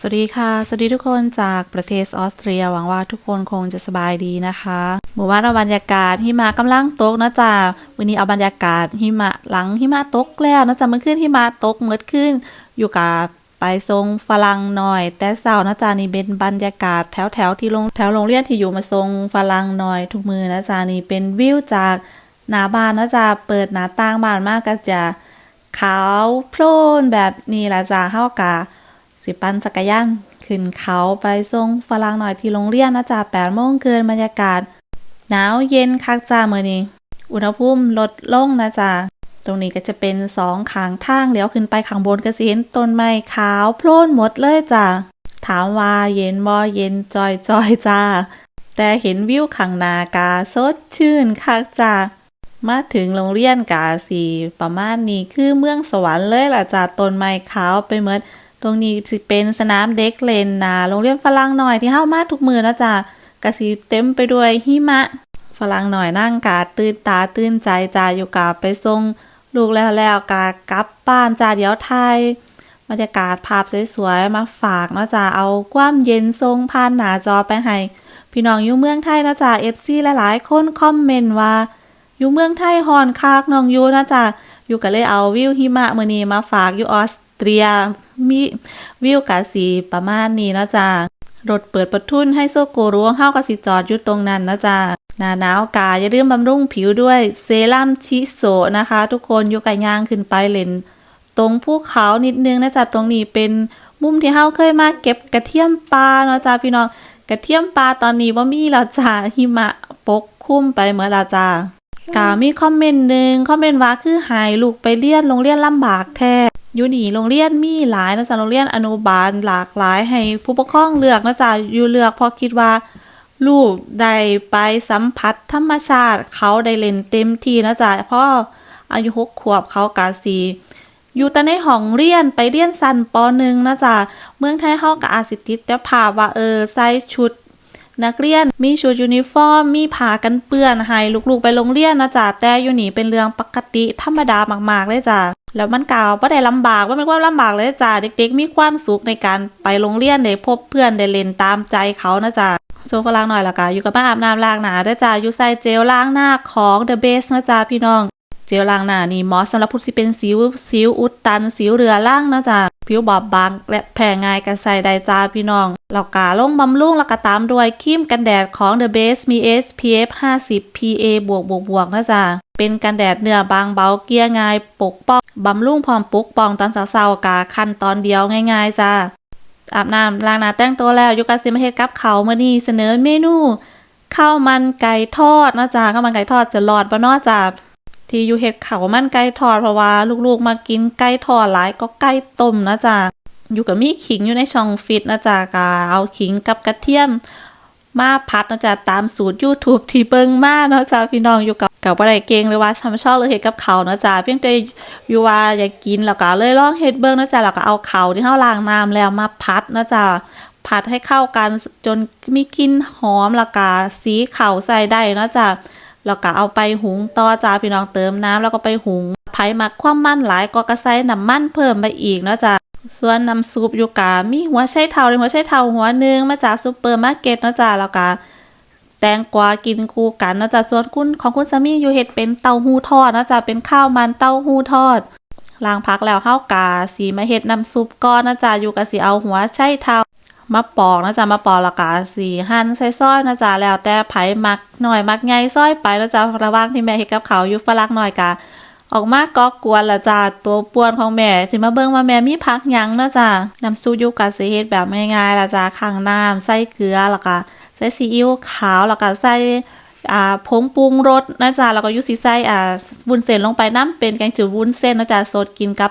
สวัสดีค่ะ สวัสดีทุกคนจากประเทศออสเตรีย หวังว่าทุกคนคงจะสบายดีนะคะหมู่บ้านเอาบรรยากาศหิมะกำลังตกนะจ๊ะวันนี้เอาบรรยากาศหิมะหลังหิมะตกแล้วนะจ๊ะเมื่อคืนหิมะตกเมื่อคืนอยู่กับไปทรงฝรั่งหน่อย แต่เช้านะจ๊ะนี่เป็นบรรยากาศแถวแถวที่โรงแถวโรงเรียนที่อยู่มาทรงฝรั่งหน่อย ทุกมือนะจ๊ะนี่เป็นวิวจากหน้าบ้านนะจ๊ะเปิดหน้าต่างบ้านมากก็จะขาวโพลนแบบนี้ละจ้ะเฮากะ สิปั่นจักรยานขึ้นเขาไปส่งฝรั่งหน่อยที่โรงเรียนนะจ๊ะแปดโมงเกินบรรยากาศ หนาวเย็นคักจ้าเมื้อนี้ อุณหภูมิลดลงนะจ๊ะตรงนี้ก็จะเป็นสองขางทางเลี้ยวขึ้นไปข้างบนก็สิเห็นต้นไม้ขาวโพลนหมดเลยจ้ะถามว่าเย็นบ่เย็นจอยจอยจ้า แต่เห็นวิวข้างนากาสดชื่นคักจ้ามาถึงโรงเรียนกาสีประมาณนี้คือเมืองสวรรค์เลยล่ะจ้ะต้นไม้ขาวไปหมด ตรงนี้สิเป็นสนามเด็กเล่นนาโรงเรียนฝรั่งหน่อยที่เข้ามาทุกมือนะจ๊ะกระสีเต็มไปด้วยหิมะ ฝรั่งหน่อยนั่งกาตื่นตาตื่นใจจ้าอยู่กาไปส่งลูกแล้วแล้วกากลับบ้านจ้าเดี๋ยวไทยบรรยากาศภาพสวยๆมาฝากนะจ้าเอาความเย็นทรงผ่านหนาจอไปให้พี่น้องอยู่เมืองไทยนะจ๊ะ FC หลายๆคนคอมเมนต์ว่า อยู่เมืองไทยฮอนคากน้องอยู่นะจ๊ะอยู่ก็เลยเอาวิวหิมะมือนีมาฝากอยู่ออส เตรียมีวิวกาสีประมาณนี้นะจ๊ะรถเปิดประทุนให้โซโกรั้วเฮากสิจอดอยู่ตรงนั้นนะจ๊ะหนาหนาวกาอย่าลืมบำรุงผิวด้วยเซรั่มชิโซนะคะ ทุกคนยู่ไกย่างขึ้นไปเล่นตรงภูเขานิดนึงนะจ๊ะตรงนี้เป็นมุมที่เฮาเคยมาเก็บกระเทียมปลาเนาะจ้าพี่น้องกระเทียมปลาตอนนี้บ่ามีแล้วจ้าหิมะปกคลุมไปเมื่อล้วจ้ากามีคอมเมนต์หนึ่งคอมเมนต์ว่าคือหายลูกไปเรียนโรงเรียนลำบากแท้ อยู่นี่โรงเรียนมีหลายนะจ๊ะโรงเรียนอนุบาลหลากหลายให้ผู้ปกครองเลือกนะจ๊ะอยู่เลือกเพราะคิดว่าลูกได้ไปสัมผัสธรรมชาติเขาได้เล่นเต็มที่นะจ๊ะพราะอายุหกขวบเขากาสีอยู่แต่ในห้องเรียนไปเรียนสั้นปหนึ่งนะจ๊ะเมืองไทยเฮากับอาสิติจะภาว่าเออใส่ชุด นักเรียนมีชุดยูนิฟอร์ม มีผ้ากันเปื้อนให้ลูกๆไปโรงเรียนนะจ๊ะแต่อยู่นี่เป็นเรื่องปกติธรรมดามากๆเลยจ้ะ แล้วมันกล่าวว่าได้ลำบากว่าไม่ว่าลำบากเลยจ้ะเด็ก ๆ มีความสุขในการไปโรงเรียนได้พบเพื่อนได้เล่นตามใจเขานะจ๊ะโซฟาล้างหน่อยละกะอยู่กับบ้าอาบน้ำล้างหน้าด้จ้ะอยู่ใส่เจลล้างหน้าของ The Best นะจ๊ะพี่น้อง เจลล้างหน้านี่เหมาะสำหรับผู้ที่เป็นสิวสิวอุดตันสิวเรือล่างนะจ๊ะผิวบอบบางและแพ้ง่ายกันใส่ได้จ้าพี่น้องแล้วกาลงบำรุงแล้วก็ตามด้วยครีมกันแดดของ The Best มี SPF 50 PA บวกบวกบวกนะจ๊ะเป็นกันแดดเนื้อบางเบาเกลี่ยง่าย ปกป้องบำรุงพร้อมปกป้องตอนเช้าๆกาขั้นตอนเดียวง่าย ๆจ้าอาบน้ำล้างหน้าแต่งตัวแล้วยู่กับซิมาเฮ็ดกับเขาวมื้อนี้เสนอเมนูข้าวมันไก่ทอดนะจ๊ะข้าวมันไก่ทอดจะหลอดบ่นาะจ้า ที่อยู่เห็ดเขามันไก่ทอดเพราะว่าลูกๆ มากินไก่ทอดหลายก็ไก่ต้มนะจ๊ะอยู่กับมีขิงอยู่ในช่องฟิตนะจ๊ะกาเอาขิงกับกระเทียม มาพัดนะจ๊ะตามสูตร YouTube ที่เบิ่งมาเนาะจ๊ะพี่น้องอยู่กับกับบ่ได้เก่งหรือว่าชำชอบเลยเฮ็ดกับเขานะจ๊ะเพียงแต่อยู่ว่าอยากกินแล้วก็เลยลองเฮ็ดเบิ่งนะจ๊ะแล้วก็เอาเขาที่เฮาล้างน้ำแล้วมาพัดนะจ๊ะผัดให้เข้ากันจนมีกลิ่นหอมแล้วก็สีขาวใส่ได้นะจ๊ะ แล้วก็เอาไปหุงต่อจ้าพี่น้องเติมน้ำแล้วก็ไปหุงไผมักความมันหลายก็กระใส่น้ำมันเพิ่มไปอีกเนาะจ้าส่วนน้ำซุปยูกามีหัวไชเท้าเลยหัวไชเท้าหัวหนึ่งมาจากซูเปอร์มาร์เก็ตเนาะจ้าแล้วก็แตงกวากินคู่กันนะจ้าส่วนคุณของคุณสามีอยู่เฮ็ดเป็นเต้าหู้ทอดนะจ้าเป็นข้าวมันเต้าหู้ทอดล้างพักแล้วเฮากาสีมาเฮ็ดน้ำซุปก่อนนะจ้าอยู่ก็สิเอาหัวไชเท้า มาปอกนะจ๊ะมาปอกล้วก็สีหั่นใส่ซอยนะจ๊ะแล้วแต่ไผมักหน่อยมักใหญ่ซอยไปนะจ๊ะระว่างที่แม่เฮ็ดกับเขาอยู่ฝรั่งหน่อยกะออกมาก็กวนละจ้ะตัวป่วนของแม่สิมาเบิ่งว่าแม่มีผักยังนะจ๊ะน้ำซุปยู่กะสิเฮ็ดแบบง่ายๆละจ้ะข้างน้ำใส่เกลือแล้วก็ใส่ซีอิ๊วขาวแล้วก็ใส่อ่าผงปรุงรสนะจ๊ะแล้วก็ยุสิใส่อ่าวุ้นเส้นลงไปน้ำเป็นแกงจืดวุ้นเส้นนะจ๊ะสดกินกับ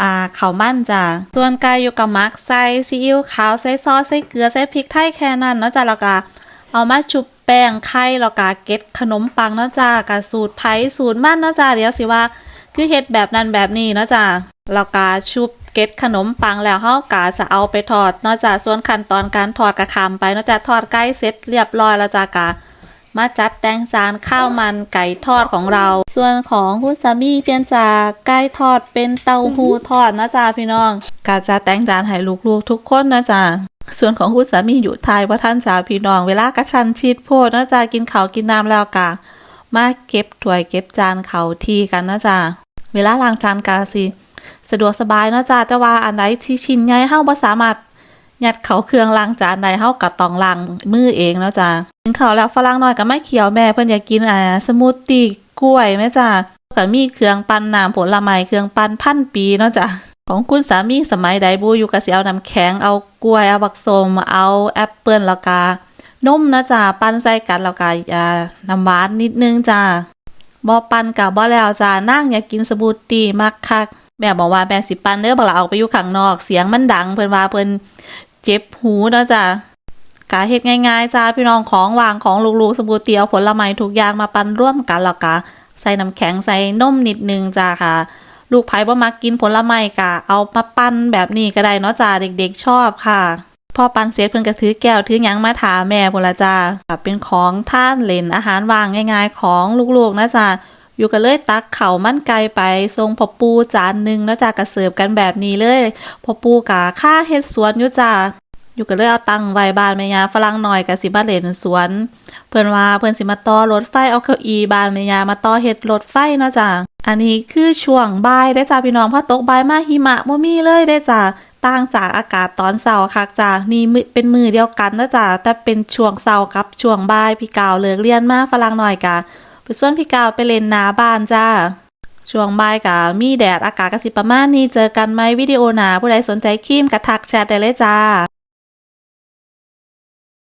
อ่าข้าวมันจ้ะส่วนไก่อยู่กับมักใส่ซีอิ๊วขาวใส่ซอสใส่เกลือใส่พริกไทยแค่นั้นเนาะจ้ะแล้วก็เอามาชุบแป้งไข่แล้วก็เก็ดขนมปังเนาะจ้ะกับสูตรไผ่สูตรมันเนาะจ้ะเดี๋ยวสิว่า คือเฮ็ดแบบนั้นแบบนี้เนาะจ้ะแล้วก็ชุบเก็ดขนมปังแล้วเฮากะจะเอาไปทอดเนาะจ้ะส่วนขั้นตอนการทอดกระคำไปเนาะจ้ะทอดไก่เสร็จเรียบร้อยแล้วจ้ะกะ มาจัดแต่งจานข้าวมันไก่ทอดของเรา ส่วนของคุณสามีเปลี่ยนจากไก่ทอดเป็นเต้าหู้ทอดนะจ๊ะพี่น้องกาจะแต่งจานให้ลูกๆทุกคนนะจ๊ะส่วนของคุณสามีอยู่ไทยว่าท่านจ๋าพี่น้อง เวลากระชันชิดโพดนะจ๊ะกินข้าวกินน้ำแล้วกะมาเก็บถ้วยเก็บจานเขาทีกันนะจ๊ะเวลาล้างจานกาสิ สะดวกสบายนะจ๊ะแต่ว่าอันใดที่ชิ้นใหญ่เฮาบ่สามารถ ยัดเขาเครื่องล้างจานใดเฮาก็ต้องล้างมือเองเนาะจ๊ะกินข้าแล้วฝรั่งน้อยก็ไม่เขียวแม่เพิ่นอยากกินอ่าสมูทตี้กล้วยแม่จ้ะก็มีเครื่องปั่นน้ำผลไม้เครื่องปั่นพันปีเนาะจ๊ะของคุณสามีสมัยใดบูอยู่ก็สิเอาน้ำแข็งเอากล้วยเอาบักสมเอาแอปเปิลแล้วก็นมนะจ๊ะปั้นใส่กันแล้วก็อ่าน้ำหวานนิดนึงจ้าบ่ปั้นกับบ่แล้วจ้านั่งอยากกินสมูทตี้มักคักแม่บอกว่าแม่สิปั้นเด้อบ่ล่ะเอาไปอยู่ข้างนอก เสียงมันดังเพิ่นว่าเพิ่น เจ็บหูนะจ้ากาเฮ็ดง่ายๆจ้าพี่น้องของวางของลูกๆสมูทตี้เอาผลไม้ทุกอย่างมาปั้นร่วมกันแล้วก็ใส่น้ำแข็งใส่นมนิดนึงจ้าค่ะ ลูกไผ่บ่มักกินผลไม้กะเอามาปั้นแบบนี้ก็ได้เนาะจ้าเด็กๆชอบค่ะพอปันเสร็จเพิ่นก็ถือแก้วถือหยังมาถาแม่พุ่นละจ้าเป็นของท่านเล่นอาหารวางง่าย ๆ ของลูกๆนะจ้า อยู่กันเลยตักเข่ามั่นไก่ไปทรงพอปูจานหนึ่งเนาะจ้ากระเสิร์ฟกันแบบนี้เลยพอปูกะค่าเฮ็ดสวนอยู่จ้าอยู่กันเลยเอาตังไว้บานแม่ยาฝรั่งหน่อยก็สิมาเล่นสวน เพิ่อนว่าเพิ่อนสิมาต่อรถไฟเอาเก้าอี้บานแม่ยามาต่อเฮ็ดรถไฟเนาะจ้าอันนี้คือช่วงบ่ายได้จ้าพี่น้องพอตกบ่ายมาหิมะบ่มีเลยได้จ้าต่างจากอากาศตอนเช้าคักจ้านี่มือเป็นมือเดียวกันนะจ้าแต่เป็นช่วงเช้ากับช่วงบ่ายพี่กาวเลิกเรียนมาฝรั่งหน่อยกะ ส่วนพี่กาวไปเล่นนาบ้านจ้าช่วงบ่ายกะมีแดดอากาศก็สิประมาณนี้เจอกันไหมวิดีโอหนาผู้ใดสนใจครีมกระทักแชทได้เลยจ้า